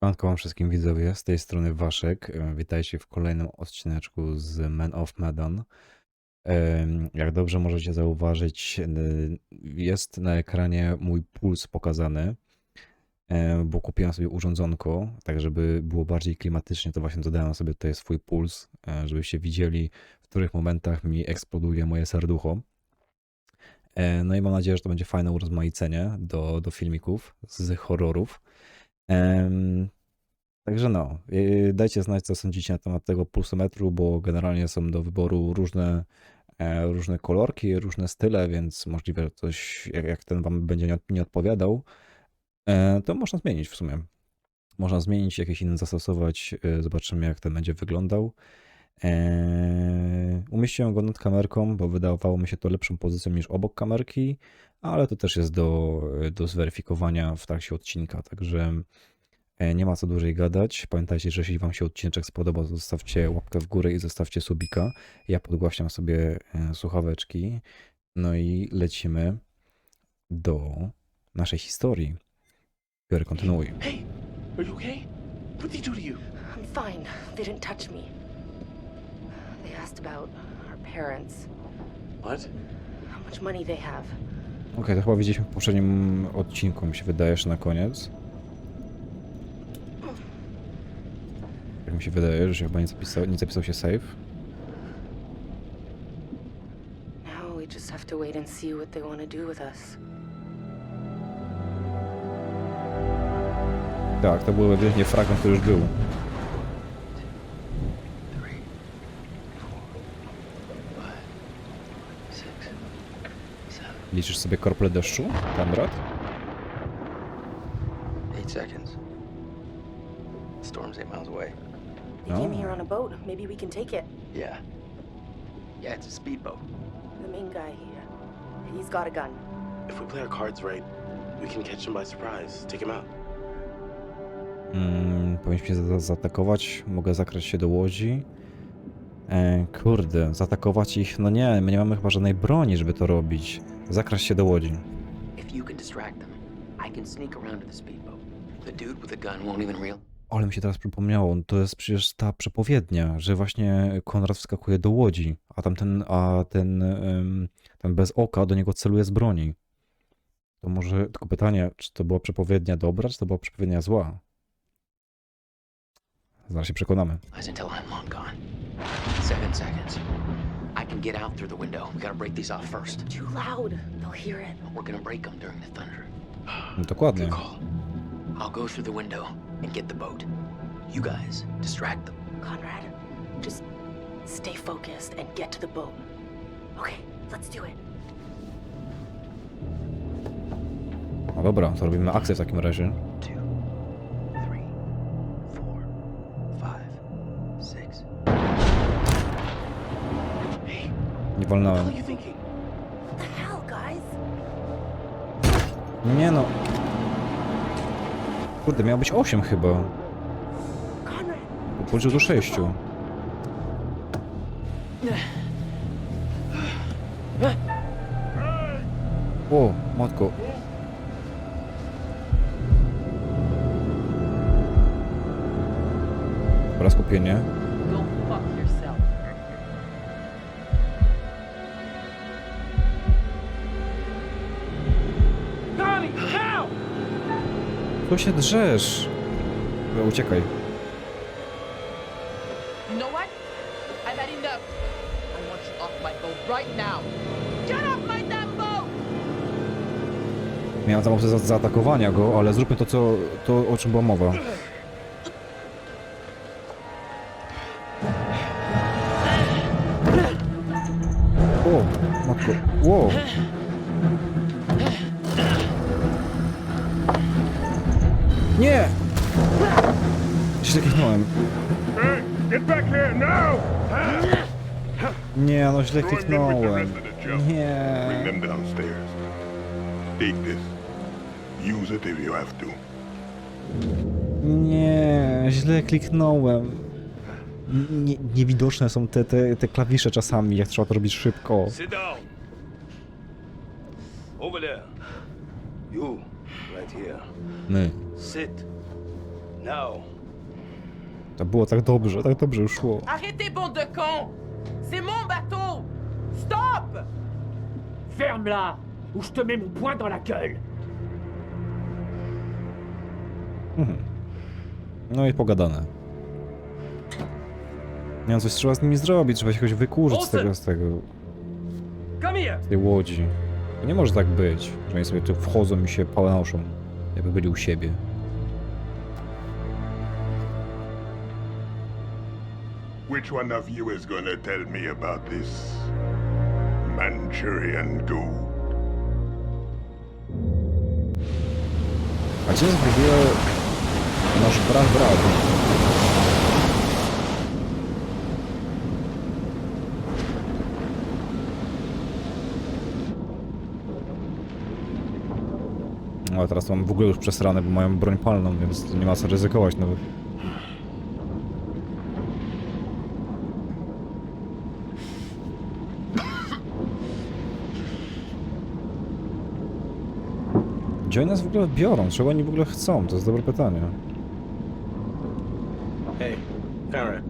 Siemanko wam wszystkim widzowie, z tej strony Waszek. E, Witajcie w kolejnym odcineczku z Man of Medan. Jak dobrze możecie zauważyć, jest na ekranie mój puls pokazany, e, bo kupiłem sobie urządzonko, tak żeby było bardziej klimatycznie, to właśnie dodałem sobie tutaj swój puls, e, żebyście widzieli, w których momentach mi eksploduje moje serducho. No i mam nadzieję, że to będzie fajne urozmaicenie do, do filmików z horrorów. Także no, yy, dajcie znać, co sądzicie na temat tego pulsometru, bo generalnie są do wyboru różne, e, różne kolorki, różne style, więc możliwe, że coś, jak, jak ten wam będzie nie, od- nie odpowiadał, e, to można zmienić w sumie. Można zmienić, jakiś inny zastosować, e, zobaczymy, jak ten będzie wyglądał. E, Umieściłem go nad kamerką, bo wydawało mi się to lepszą pozycją niż obok kamerki, ale to też jest do, do zweryfikowania w trakcie odcinka, także e, nie ma co dłużej gadać. Pamiętajcie, że jeśli Wam się odcinek spodobał, to zostawcie łapkę w górę i zostawcie subika. Ja podgłaśniam sobie e, słuchaweczki. No i lecimy do naszej historii. Biorę kontynuuj. Hey, are you okay? What did they do to you? I'm fine. They didn't touch me. They asked about our parents, What? how much money they have. Okej, to chyba widzieliśmy w poprzednim odcinku, mi się wydaje, jeszcze na koniec. Tak mi się wydaje, że się chyba nie zapisał, nie zapisał się save. Now we just have to wait and see what they want to do with us. Tak, to był ewidentnie fragment, który już był. Liczysz sobie korple deszczu, Kandrat? eight seconds. Storm's eight miles away. They came Oh. here on a boat. Maybe we can take it. Yeah. Yeah, it's a speedboat. The main guy here, he's got a gun. If we play our cards right, we can catch him by surprise, take him out. Mm, powinniśmy za- zaatakować. Mogę zakrać się do łodzi. E, kurde, zaatakować ich? No nie, my nie mamy chyba żadnej broni, żeby to robić. Zakraść się do łodzi. Ale mi się teraz przypomniało, to jest przecież ta przepowiednia, że właśnie Konrad wskakuje do łodzi, a tamten, a ten, ten bez oka do niego celuje z broni. To może tylko pytanie, czy to była przepowiednia dobra, czy to była przepowiednia zła? Zaraz się przekonamy. Seven seconds. I can get out through the window. We gotta break these off first. Too loud. They'll hear it. We're gonna break them during the thunder. No, dokładnie. Good call. I'll go through the window and get the boat. You guys distract them. Conrad, just stay focused and get to the boat. Okay, let's do it. No dobra, to robimy akcję w takim razie. Wolnałem. hell, guys? Nie no. Kurde, miało być 8 chyba. Policzył do 6. O, matko. Dobra, skupienie. Tu się drzesz. Uciekaj. You know what? I've had enough. I want you off my boat right now. Get off my damn boat! Miałem zamysł za zaatakowania go, ale zróbmy to, co, to o czym była mowa. No źle kliknąłem. Bring Nie. them downstairs. Take this. Use it if you have to. Nie, źle kliknąłem. Nie, niewidoczne są te, te, te klawisze czasami, jak trzeba to robić szybko. Sit down. Over there. You, right here. My. Sit. No. To było tak dobrze, tak dobrze już szło. Arrêtez, bande de cons! C'est mon bateau! Stop! Ferme-la ou je te mets mon poing dans la gueule No i pogadane. Nie wiem, coś trzeba z nimi zrobić, trzeba się jakoś wykurzyć z tego, z tego, Come here z tej łodzi. To nie może tak być, że oni sobie tu wchodzą i się pałanoszą, jakby byli u siebie. Which one of you is gonna tell me about this Manchurian goo? A gdzie jest w ogóle nasz brat brat? No teraz mam w ogóle już przesrane, bo mają broń palną, więc nie ma co ryzykować nawet. Gdzie oni nas w ogóle biorą? Czego oni w ogóle chcą? To jest dobre pytanie. Hey, Conrad.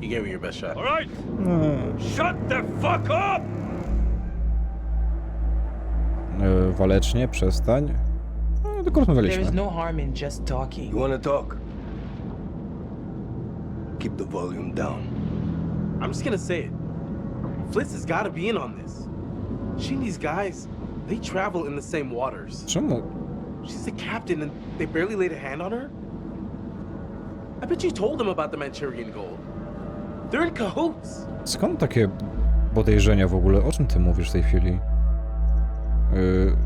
You gave it your best shot. Alright No, Shut the fuck up e, walecznie, przestań. No, tylko There is rozmawialiśmy. no harm in just talking. You wanna talk? Keep the volume down. I'm just gonna say it. Fliss has gotta be in on this. She and these guys, they travel in the same waters. Czemu? She's the captain and they barely laid a hand on her? I bet you told them about the Manchurian gold. They're in cahoots. Skąd takie podejrzenia w ogóle? O czym ty mówisz w tej chwili? Yy,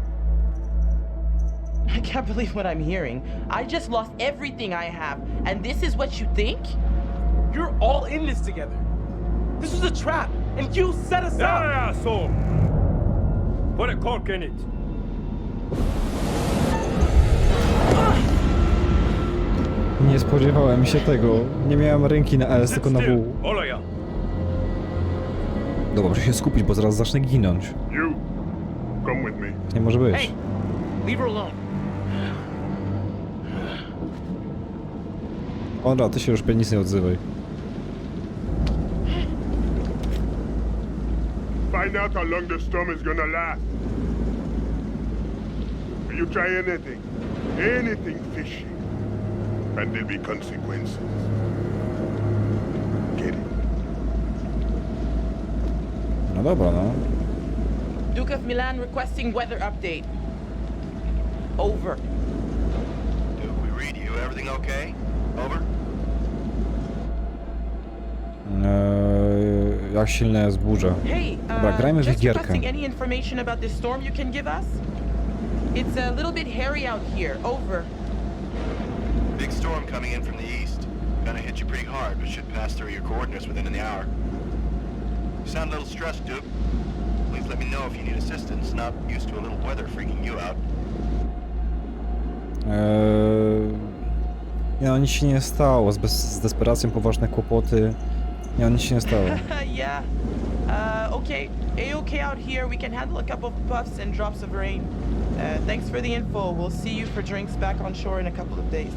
I can't believe what I'm hearing. I just lost everything I have, and this is what you think? You're all in this together. This was a trap, and you set us up. Yeah, so Put a cork in it nie spodziewałem się tego. Nie miałem ręki na S, Sit tylko na W. Dobra, muszę się skupić, bo zaraz zacznę ginąć. You, come with me. Nie może być. Leave her alone. Ty się już nic nie odzywaj. Find out how long the storm is gonna last. You try anything, anything fishy, and there'll be consequences. Get it? No dobra, no. Duke of Milan requesting weather update. Over. Duke, we read you. Everything okay? Over? Jak silna jest burza? Dobra, uh, grajmy w gierkę. It's a little bit hairy out here. Over. Big storm coming in from the east. Gonna hit you pretty hard, but should pass through your coordinates within an hour. You sound a little stressed, Duke. Please let me know if you need assistance. Not used to a little weather freaking you out. Eee, no, nic się nie stało. Z, bez, z desperacją poważne kłopoty. Nie nic się nie stało. yeah. Uh, okay. A-okay out here. We can handle a couple of puffs and drops of rain. Uh, thanks for the info. We'll see you for drinks back on shore in a couple of days.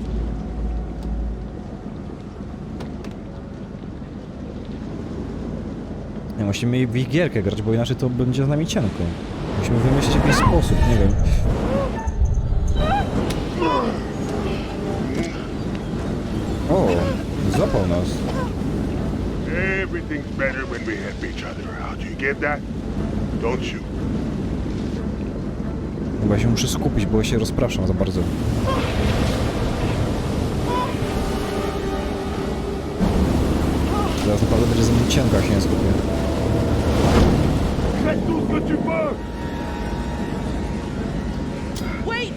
Nie, musimy w ich gierkę grać, bo inaczej to będzie z nami cienko. Musimy wymyślić jakiś sposób, nie wiem. O, zapał nas. Everything's better when we help each other out. You get that? Don't you? Chyba się muszę skupić, bo się rozpraszam za bardzo. Teraz naprawdę będzie ze mną cienko, jak się nie skupię. Wait!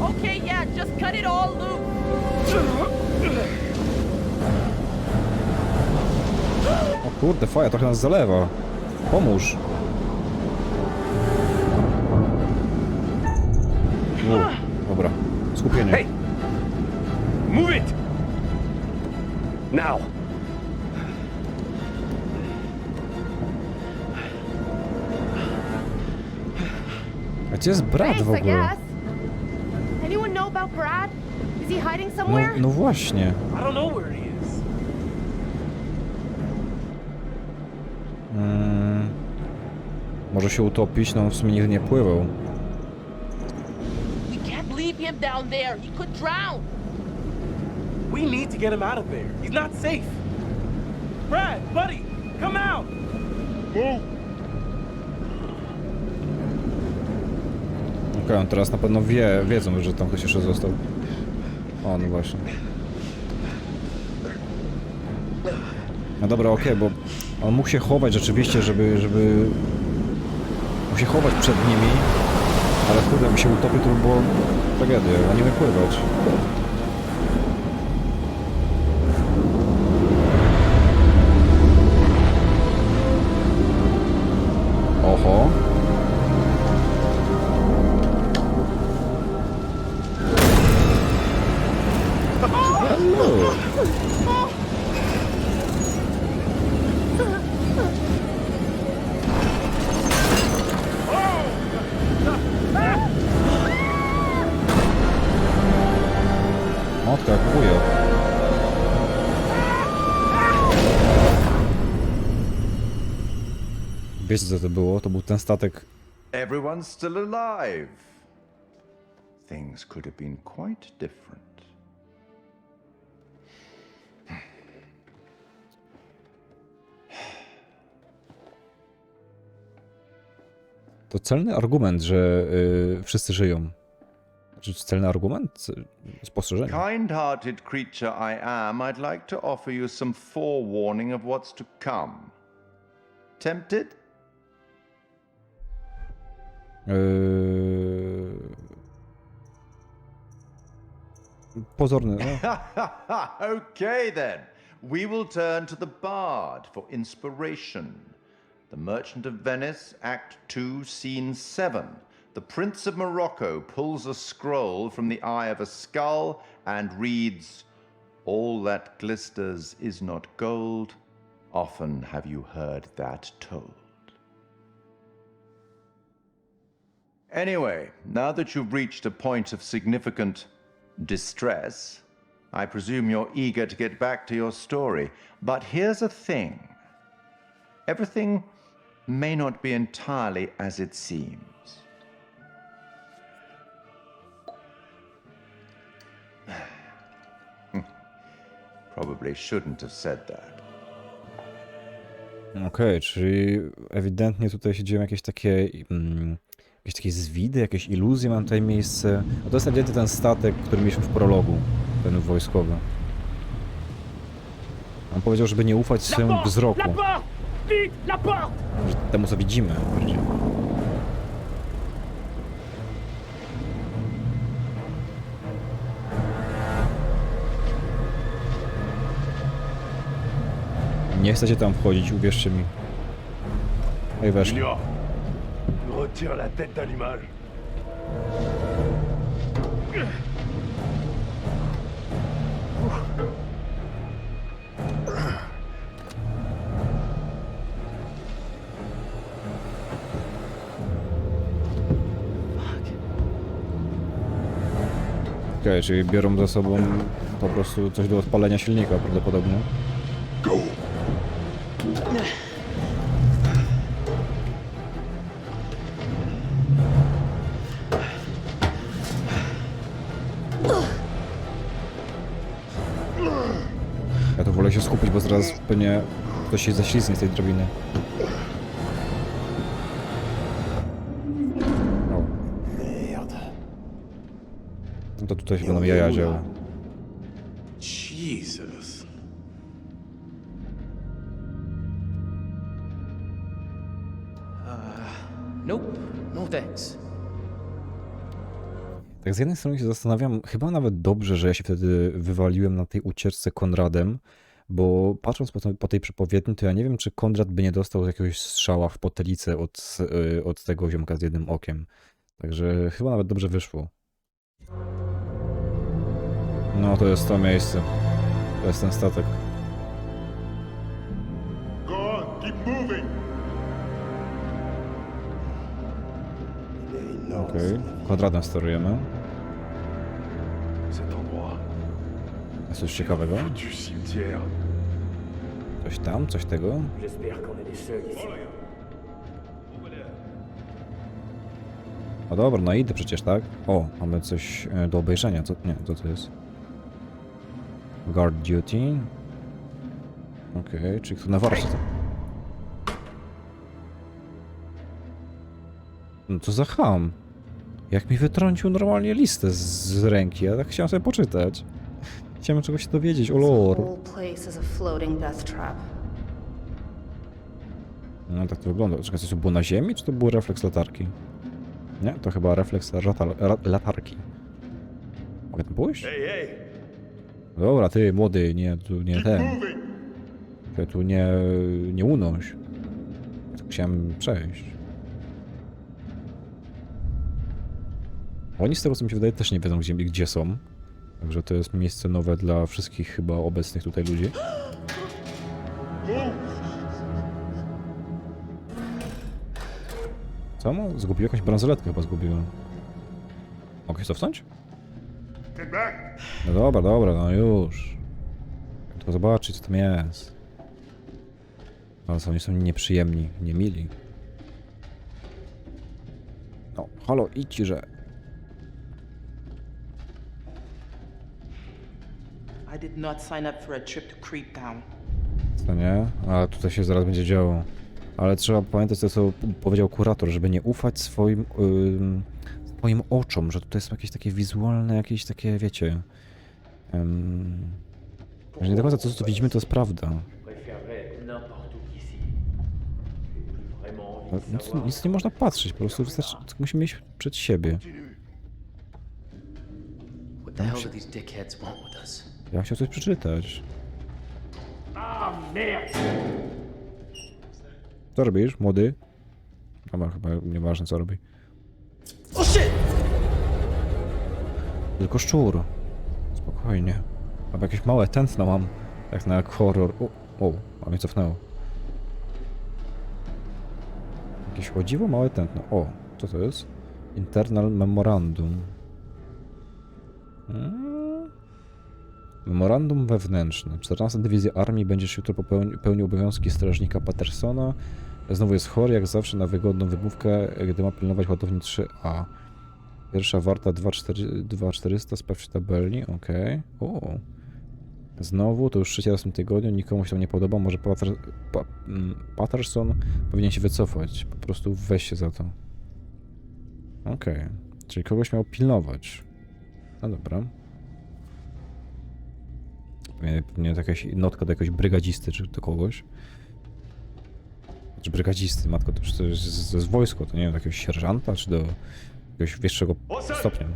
Okay, yeah, just cut it all loose. O kurde, faja trochę nas zalewa. Pomóż. U, dobra, skupienie. Hey! Move it Now A gdzie jest brat Thanks, w I ogóle? guess. Anyone know about Brad? Is he hiding No, somewhere? no właśnie. I don't know where he is. Mm, może się utopić, no w sumie nigdy nie pływał. We can't leave him down there. He could drown. We need to get him out of there. He's not safe. Brad, buddy, come out. Move! Okej, on teraz na pewno wie, wiedzą, że tam ktoś jeszcze został. O, no właśnie. No dobra, okej, bo on mógł się chować rzeczywiście, żeby, żeby... Mógł się chować przed nimi, ale kurde, jakby się utopił, to by było tragedia, on nie umie Wiecie co to było? To był ten statek Everyone's still alive. Things could have been quite different. To celny argument, że y, wszyscy żyją. Czy celny argument? Spostrzeżenie. Kind-hearted creature I am, I'd like to offer you some forewarning of what's to come. Tempted? Pozorny, no. okay then. We will turn to the Bard for inspiration. The Merchant of Venice, Act 2, Scene 7. The Prince of Morocco pulls a scroll from the eye of a skull and reads, All that glisters is not gold. Often have you heard that told. Anyway, now that you've reached a point of significant distress, I presume you're eager to get back to your story. But here's a thing everything may not be entirely as it seems. Probably shouldn't have said that. Okej, czyli ewidentnie tutaj się dzieją jakieś takie mm, jakieś takie zwidy, jakieś iluzje mam tutaj miejsce. No to jest ewidentnie ten statek, który mieliśmy w prologu, ten wojskowy. On powiedział, żeby nie ufać swojemu wzroku, że temu co widzimy. bardziej. Nie chcecie tam wchodzić, uwierzcie mi. Ej, weszli. Retire la tête czyli biorą ze sobą po prostu coś do odpalenia silnika prawdopodobnie. Się skupić, bo zaraz pewnie ktoś się ześlizgnie z tej drabiny. O. No to tutaj się będą jaja działy. Jesus. Nope. No thanks. Tak z jednej strony się zastanawiam, chyba nawet dobrze, że ja się wtedy wywaliłem na tej ucieczce Konradem, bo patrząc po, to, po tej przepowiedni, to ja nie wiem, czy Konrad by nie dostał jakiegoś strzała w potylicę od, y, od tego ziomka z jednym okiem. Także chyba nawet dobrze wyszło. No, to jest to miejsce. To jest ten statek. Go on, keep moving! Okej. Kwadradem sterujemy. Coś ciekawego? Coś tam? Coś tego? No dobra, no idę przecież, tak? O, mamy coś e, do obejrzenia. Co, nie, co to jest? Guard duty. Okej, czyli kto na warsztat. No co za ham. Jak mi wytrącił normalnie listę z, z ręki, ja tak chciałem sobie poczytać. Chciałem czegoś się dowiedzieć o lore. No tak to wygląda. Czekaj, coś to było na ziemi, czy to był refleks latarki? Nie, to chyba refleks latarki. Mogę tam pójść? Dobra, ty młody, nie, tu nie ten. Ty tu nie, nie unoś. Ja chciałem przejść. Oni z tego co mi się wydaje też nie wiedzą gdzie, gdzie są. Także to jest miejsce nowe dla wszystkich chyba obecnych tutaj ludzi. Co? mu? Zgubił jakąś bransoletkę chyba zgubiłem. Mogę się cofnąć? No dobra, dobra, no już. Tylko zobaczyć co tam jest. Ale oni są nieprzyjemni, niemili. No, halo, idź, że... I did not sign up for a trip to Creep Town. Co nie? Ale tutaj się zaraz będzie działo. Ale trzeba pamiętać to, co powiedział kurator, żeby nie ufać swoim, ym, swoim oczom, że tutaj są jakieś takie wizualne, jakieś takie, wiecie... Ym, że nie do końca to, co widzimy, to jest prawda. No, Nic, nic nie można patrzeć, po prostu wystarczy, musimy mieć przed siebie. What the hell do these dickheads want with us? Ja chciał coś przeczytać. Co robisz, młody? Dobra, chyba nieważne co robi. Shit! Tylko szczur. Spokojnie. Albo jakieś małe tętno mam. Jak na horror. O, o, a mnie cofnęło. Jakieś o dziwo małe tętno. O, co to jest? Internal Memorandum. Hmm. Memorandum wewnętrzne. 14 Dywizja Armii będziesz jutro popełni- pełnił obowiązki strażnika Pattersona. Znowu jest chory, jak zawsze, na wygodną wymówkę, gdy ma pilnować ładowni 3A. Pierwsza warta 2400, 2400 sprawdź w tabelni, okej. O. Znowu, to już trzeci raz w tym tygodniu, nikomu się to nie podoba, może Pater, pa, mm, Patterson powinien się wycofać, po prostu weź się za to. Okej, czyli kogoś miał pilnować. No dobra. Pewnie, jakaś notka do jakiegoś brygadzisty, czy do kogoś. Czy brygadzisty, matko, to przecież jest, to jest wojsko, to nie wiem, do jakiegoś sierżanta, czy do jakiegoś wyższego stopnia.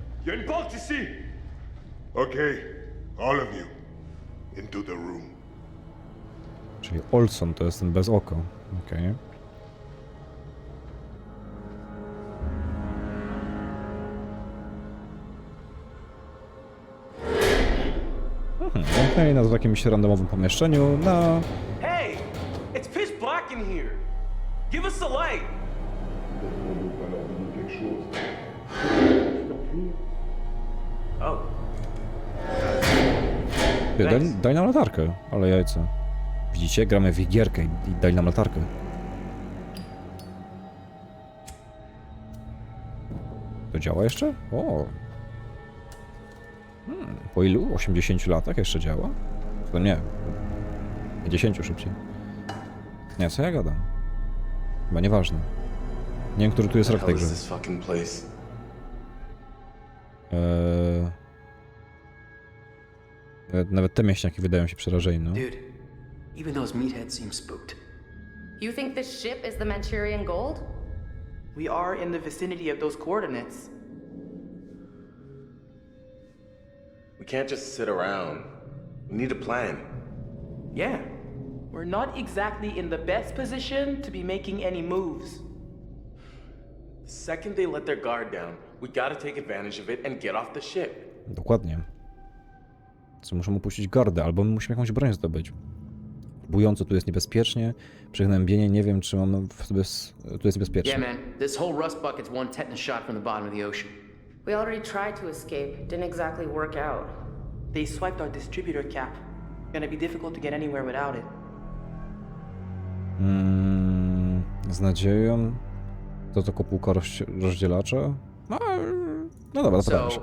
Okay, all of you, into the room. Czyli Olson to jest ten bez oko. Okej. Mhm, Zamknęli nas w jakimś randomowym pomieszczeniu na... Hey, it's pitch black in here. Give us a light. Oh, Ty, Daj, daj nam latarkę, ale jajca. Widzicie? Gramy w gierkę i, i daj nam latarkę. To działa jeszcze? O. Hmm, po ilu? 80 latach jeszcze działa? To nie. 10 szybciej. Nie, co ja gadam? Chyba nieważne. Nie wiem, który tu jest rok tej? Eee... Nawet- Nawet te mieśniaki wydają się przerażeni, no. Dude, even those meatheads seem spooked. You think this ship is the Manchurian gold? We are in the vicinity of those coordinates. We can't just sit around. We need a plan. Yeah. We're not exactly in the best position to be making any moves. The second they let their guard down, we gotta take advantage of it and get off the ship. Dokładnie. Co muszą opuścić gardę, albo my musimy jakąś broń zdobyć. bująco tu jest niebezpiecznie, przygnębienie, nie wiem czy mam w sobie, tu jest Yeah, niebezpiecznie. man. This whole rust bucket's one tetanus shot from the bottom of the ocean. We already tried to escape. Didn't exactly work out. They swiped our distributor cap. Gonna be difficult to get anywhere without it. Mm, z nadzieją, to to kopułka rozdzielacza? No, no dobra, zapytam. So,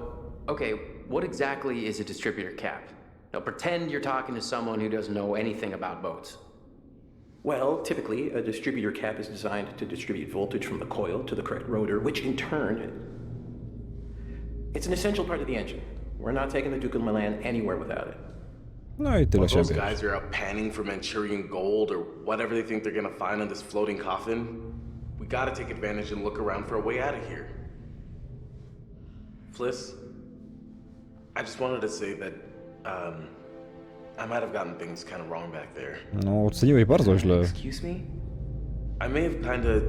okay, what exactly is a distributor cap? Now, pretend you're talking to someone who doesn't know anything about boats. Well, typically, a distributor cap is designed to distribute voltage from the coil to the correct rotor, which in turn. It's an essential part of the engine. We're not taking the Duke of Milan anywhere without it. No i tyle those siebie. guys are out panning for Manchurian gold or whatever they think they're gonna find on this floating coffin, we gotta take advantage and look around for a way out of here. Fliss, I just wanted to say that um, I might have gotten things kind of wrong back there. No, oceniłeś bardzo źle. Excuse me? I may have kind of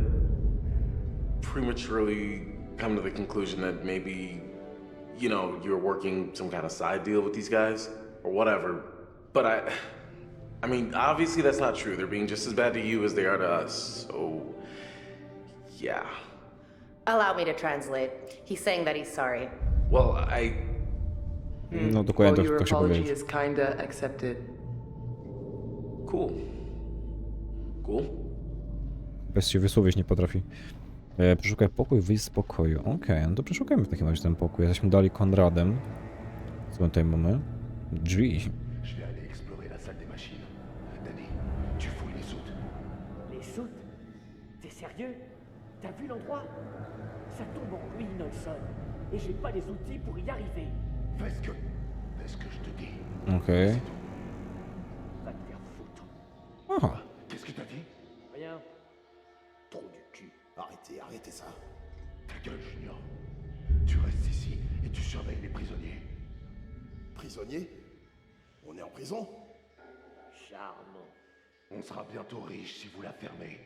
prematurely come to the conclusion that maybe, you know, you're working some kind of side deal with these guys or whatever. But I, I mean, obviously that's not true. They're being just as bad to you as they are to us. So, yeah. Allow me to translate. He's saying that he's sorry. Well, I, hmm. No dokładnie well, to, your to się apology powiedzieć. is kinda accepted. cool. Cool. Bez się wysłowić nie potrafi. E, przeszukaj pokój, wyjść z pokoju. Okej, no to przeszukajmy w takim razie ten pokój. Jesteśmy dali Konradem. Co my tutaj mamy? Drzwi. Je vais aller explorer la salle des machines. Danny, tu fouilles les soutes. Les soutes? T'es sérieux? T'as vu l'endroit? Ça tombe en ruine sol. Et j'ai pas les outils pour y arriver. Fais ce que. Fais ce que je te dis. Okej. Va te faire foutre. Aha. Gueule, Junior. Tu restes ici et tu surveilles les prisonniers. Prisonniers? On est en prison? Charmant. On sera bientôt riche si vous la fermez.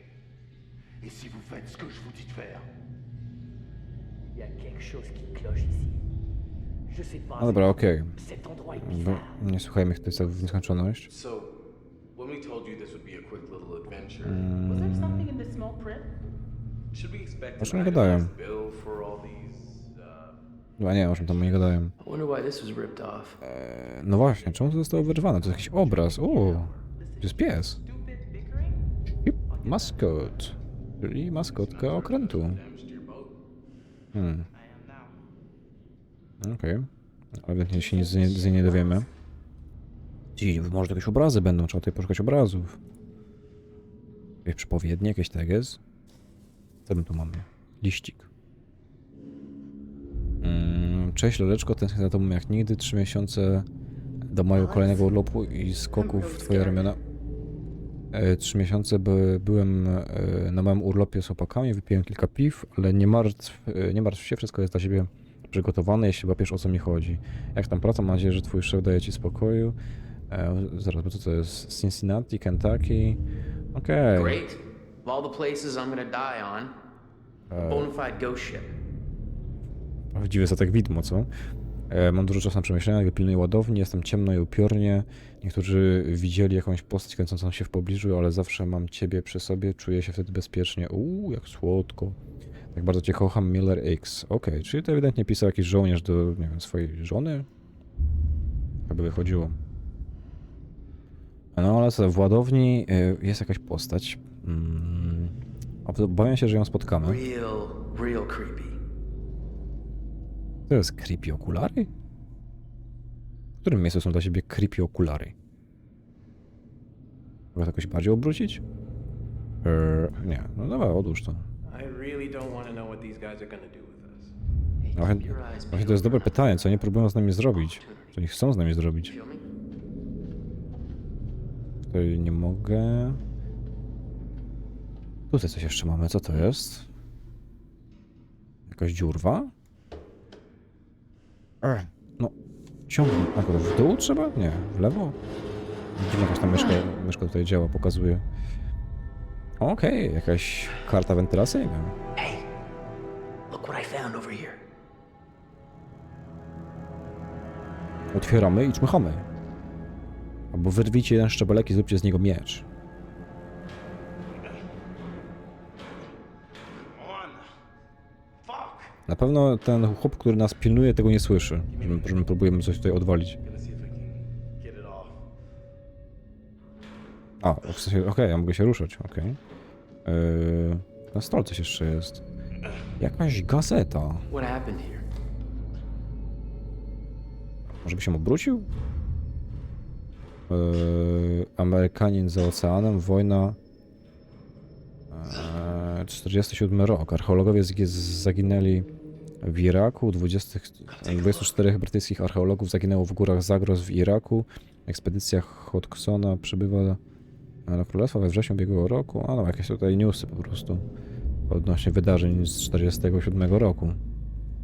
Et si vous faites ce que je vous dis de faire. Il y a quelque chose qui cloche ici. Je sais pas. No dobra, okej. Cet endroit est Bo bizarre. Nie słuchajmy tutaj w nieskończoność. So, when we told you this would be a quick little adventure, Was there something in the small print? O czym gadają? Chyba nie o czym tam nie gadają. I wonder why this was ripped off. E, no właśnie, czemu to zostało wyrwane? To jest jakiś obraz. O, to jest pies. Yep, maskot. Czyli maskotka okrętu. Hmm, okej. Ale ewidentnie się nic z niej nie dowiemy. Ci, może jakieś obrazy będą, trzeba tutaj poszukać obrazów. Jakieś przepowiednie, jakieś teges. Co my tu mamy? Liścik. Mm, Cześć Leleczko, tęsknię za tobą jak nigdy. Trzy miesiące do mojego kolejnego urlopu i skoków w twoje ramiona. E, Trzy miesiące by, byłem e, na małym urlopie z chłopakami, wypiłem kilka piw, ale nie martw, e, nie martw się, wszystko jest dla ciebie przygotowane, jeśli łapiesz o co mi chodzi. Jak tam praca, mam nadzieję, że twój szef daje ci spokoju. Zaraz, bo co to jest? Cincinnati, Kentucky? Okej. Great. Of all the places I'm gonna die on, a bona fide ghost ship. Za tak widmo, co? E, mam dużo czasu na przemyślenia, gdy pilnuję ładowni, jestem ciemno i upiornie. Niektórzy widzieli jakąś postać kręcącą się w pobliżu, ale zawsze mam ciebie przy sobie, czuję się wtedy bezpiecznie. Uuu, jak słodko. Tak bardzo cię kocham, Miller X. Okej, czyli to ewidentnie pisał jakiś żołnierz do, nie wiem, swojej żony? Chyba wychodziło. No ale co, w ładowni e, jest jakaś postać. Mm, obawiam się, że ją spotkamy. Real, real creepy. To jest creepy okulary? W którym miejscu są dla ciebie creepy okulary? Mogę to jakoś bardziej obrócić? Eee, nie, no dobra, odłóż to. No, eyes właśnie to jest dobre pytanie, co oni próbują z nami zrobić? Co oni chcą z nami zrobić? Tutaj nie mogę... Tutaj coś jeszcze mamy, co to jest? Jakaś dziurwa? Ech, no, ciągnij. Akurat w dół trzeba? Nie, w lewo? Dziwna jakaś ta myszka, myszka tutaj działa, pokazuje. Okej, jakaś karta wentylacyjna. Hey, look what I found over here. Otwieramy i czmychamy. Albo wyrwijcie jeden szczebelek i zróbcie z niego miecz. Na pewno ten chłop, który nas pilnuje, tego nie słyszy, że my, że my próbujemy coś tutaj odwalić. A, w sensie, okej, ja mogę się ruszać, okej. Yy, na stole coś jeszcze jest. Jakaś gazeta. What happened here? Może by się obrócił? Yy, Amerykanin za oceanem, wojna. Yy, 47 rok. Archeologowie zaginęli w Iraku. 20, 24 brytyjskich archeologów zaginęło w górach Zagros w Iraku. Ekspedycja Hodgsona przybywa do Królestwa we wrześniu ubiegłego roku. A no, jakieś tutaj newsy po prostu odnośnie wydarzeń z 47 roku.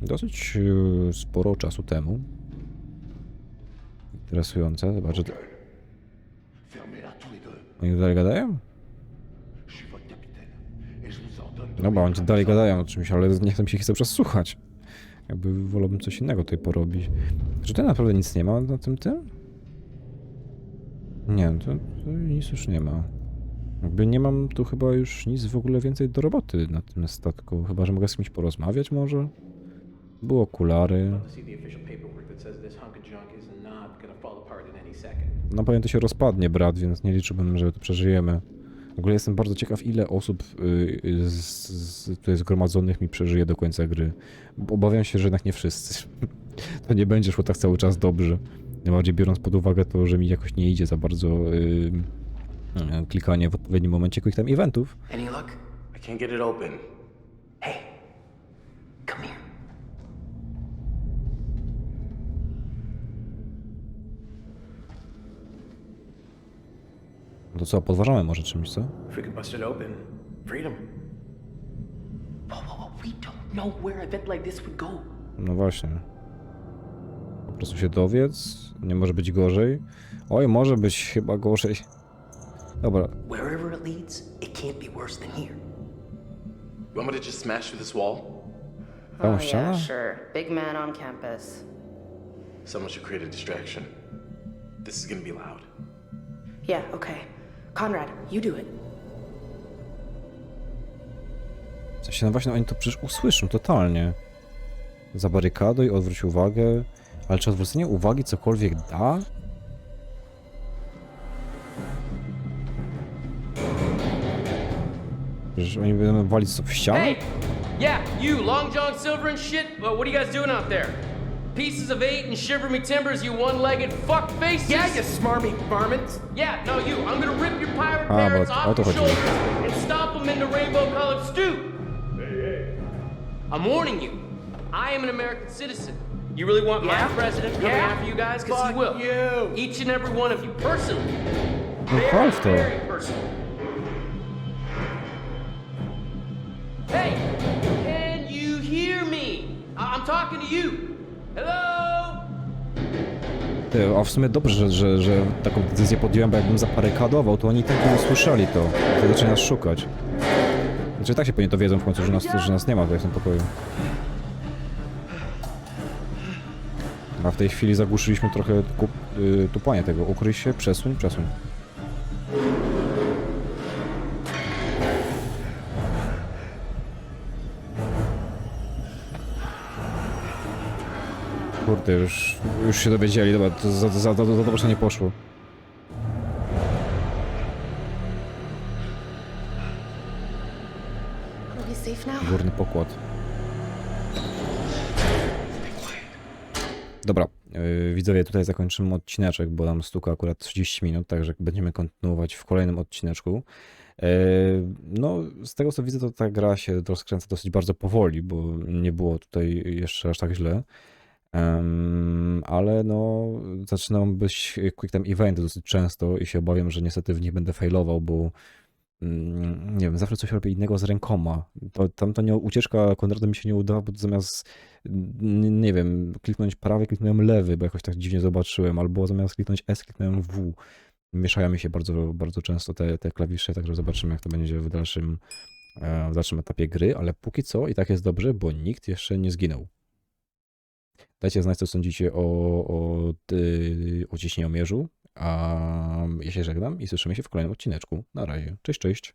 Dosyć yy, sporo czasu temu. Interesujące, zobaczę. Oni dalej gadają? Dobra, oni dalej gadają o czymś, ale nie chcę mi się ich czas słuchać. Jakby wolałbym coś innego tutaj porobić. Czy tutaj naprawdę nic nie ma na tym tym? Nie, to, to nic już nie ma. Jakby nie mam tu chyba już nic w ogóle więcej do roboty na tym statku. Chyba, że mogę z kimś porozmawiać może? Były okulary. No pewnie to się rozpadnie, brat, więc nie liczyłbym, że to przeżyjemy. Ogóle jestem bardzo ciekaw, ile osób y, z, z, tutaj zgromadzonych mi przeżyje do końca gry. Obawiam się, że jednak nie wszyscy. To nie będzie szło tak cały czas dobrze. Najbardziej biorąc pod uwagę to, że mi jakoś nie idzie za bardzo y, y, klikanie w odpowiednim momencie quick time eventów. Any luck? I can't get it open. Hey, come here. To co, podważamy może czymś, co? If we could bust it open, freedom. Whoa, whoa, whoa. We don't know where an event like this would go. No właśnie. Po prostu się dowiedz, nie może być gorzej. Oj, może być chyba gorzej. Dobra, Wherever it leads, it can't be worse than here. You want me to just smash through this wall? Oh, yeah, sure. Big man on campus. Someone should create a distraction. This is gonna be loud. Yeah, okay. Conrad, you do it. W sensie, no właśnie, oni to przecież usłyszą totalnie. Zabarykaduj, odwróć uwagę. Ale czy odwrócenie uwagi cokolwiek da? Przecież oni będą walić co w ścianę? Hey! Yeah, you, Long John Silver and shit. Well, what are you guys doing out there? Pieces of eight and shiver me timbers, you one-legged fuck faces. Yeah, you smarmy varmints. Yeah, no, you. I'm gonna rip your pirate Ah, parents but off auto your chodzi. shoulders and stomp them into rainbow-colored stew. I'm warning you. I am an American citizen. You really want Yeah? my president coming Yeah? after you guys? Because he will. you. Each and every one of you, personally. No chwal w. Very personal. Hey, can you hear me? I- I'm talking to you. Ty, a w sumie dobrze, że, że, że taką decyzję podjąłem, bo jakbym zaparykadował, to oni tak by usłyszeli to. To zaczyna nas szukać. Znaczy tak się pewnie dowiedzą w końcu, że nas, że nas nie ma tutaj w tym pokoju. A w tej chwili zagłuszyliśmy trochę y, tupanie tego. Ukryj się, przesuń, przesuń. Kurde, już, już się dowiedzieli, dobra, to za, za, za, za, dobrze nie poszło. Górny pokład. Dobra, yy, widzowie, tutaj zakończymy odcineczek, bo nam stuka akurat 30 minut, także będziemy kontynuować w kolejnym odcineczku. Yy, no, z tego co widzę, to ta gra się rozkręca dosyć bardzo powoli, bo nie było tutaj jeszcze aż tak źle. Ale no, zaczynam być quick time eventy dosyć często i się obawiam, że niestety w nich będę failował, bo mm, nie wiem, zawsze coś robię innego z rękoma. To, tam to nie, ucieczka Konrada mi się nie udała, bo zamiast, nie wiem, kliknąć prawy, kliknąłem lewy, bo jakoś tak dziwnie zobaczyłem, albo zamiast kliknąć S, kliknąłem W. Mieszają mi się bardzo, bardzo często te, te klawisze, także zobaczymy, jak to będzie w dalszym, e, w dalszym etapie gry, ale póki co i tak jest dobrze, bo nikt jeszcze nie zginął. Dajcie znać, co sądzicie o, o, o ciśnieniomierzu A ja się żegnam i słyszymy się w kolejnym odcineczku. Na razie. Cześć, cześć.